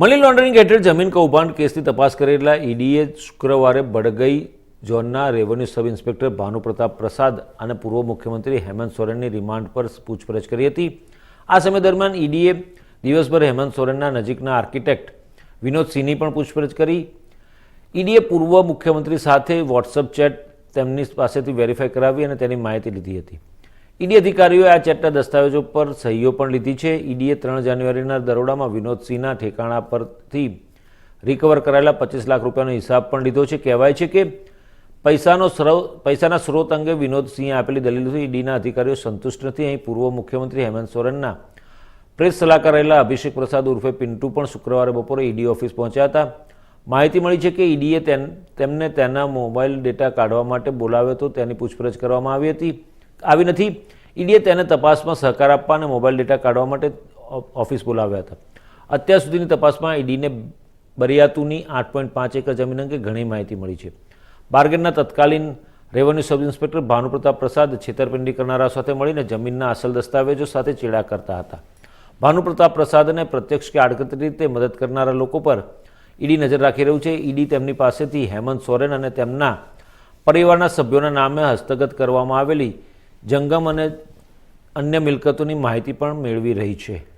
Money laundering હેઠળ જમીન કૌભાંડ કેસની તપાસ કરેલા ઈડીએ શુક્રવારે બડગઈ ઝોનના રેવન્યુ સબ ઇન્સ્પેક્ટર ભાનુપ્રતાપ પ્રસાદ અને પૂર્વ મુખ્યમંત્રી હેમંત સોરેનની રિમાન્ડ પર પૂછપરછ કરી હતી. આ સમય દરમિયાન ઈડીએ દિવસભર હેમંત સોરેનના નજીકના આર્કિટેક્ટ વિનોદ સિંહની પણ પૂછપરછ કરી. ઈડીએ પૂર્વ મુખ્યમંત્રી સાથે વોટ્સઅપ ચેટ તેમની પાસેથી વેરીફાઈ કરાવી અને તેની માહિતી લીધી હતી. ઈડી અધિકારીઓએ આ ચેટના દસ્તાવેજો પર સહીઓ પણ લીધી છે. ઈડીએ ત્રણ જાન્યુઆરીના દરોડામાં વિનોદસિંહના ઠેકાણા પરથી રિકવર કરાયેલા પચીસ લાખ રૂપિયાનો હિસાબ પણ લીધો છે. કહેવાય છે કે પૈસાનો પૈસાના સ્રોત અંગે વિનોદસિંહે આપેલી દલીલોથી ઈડીના અધિકારીઓ સંતુષ્ટ નથી. અહીં પૂર્વ મુખ્યમંત્રી હેમંત સોરેનના પ્રેસ સલાહકાર રહેલા અભિષેક પ્રસાદ ઉર્ફે પિન્ટુ પણ શુક્રવારે બપોરે ઈડી ઓફિસ પહોંચ્યા હતા. માહિતી મળી છે કે ઈડીએ તેમને તેના મોબાઈલ ડેટા કાઢવા માટે બોલાવ્યો હતો. તેની પૂછપરછ કરવામાં આવી હતી. આવી નથી. ઈડીએ તેને તપાસમાં સહકાર આપવા અને મોબાઈલ ડેટા કાઢવા માટે ઓફિસ બોલાવ્યા હતા. અત્યાર સુધીની તપાસમાં ઈડીને બરિયાતુની આઠ પોઈન્ટ પાંચ એકર જમીન અંગે ઘણી માહિતી મળી છે. બારગેનના તત્કાલીન રેવન્યુ સબ ઇન્સ્પેક્ટર ભાનુપ્રતાપ પ્રસાદ છેતરપિંડી કરનારા સાથે મળીને જમીનના અસલ દસ્તાવેજો સાથે ચેડા કરતા હતા. ભાનુપ્રતાપ પ્રસાદને પ્રત્યક્ષ કે આડકતરી રીતે મદદ કરનારા લોકો પર ઈડી નજર રાખી રહ્યું છે. ઈડી તેમની પાસેથી હેમંત સોરેન અને તેમના પરિવારના સભ્યોના નામે હસ્તગત કરવામાં આવેલી જંગમ અને અન્ય મિલકતોની માહિતી પણ મેળવી રહી છે.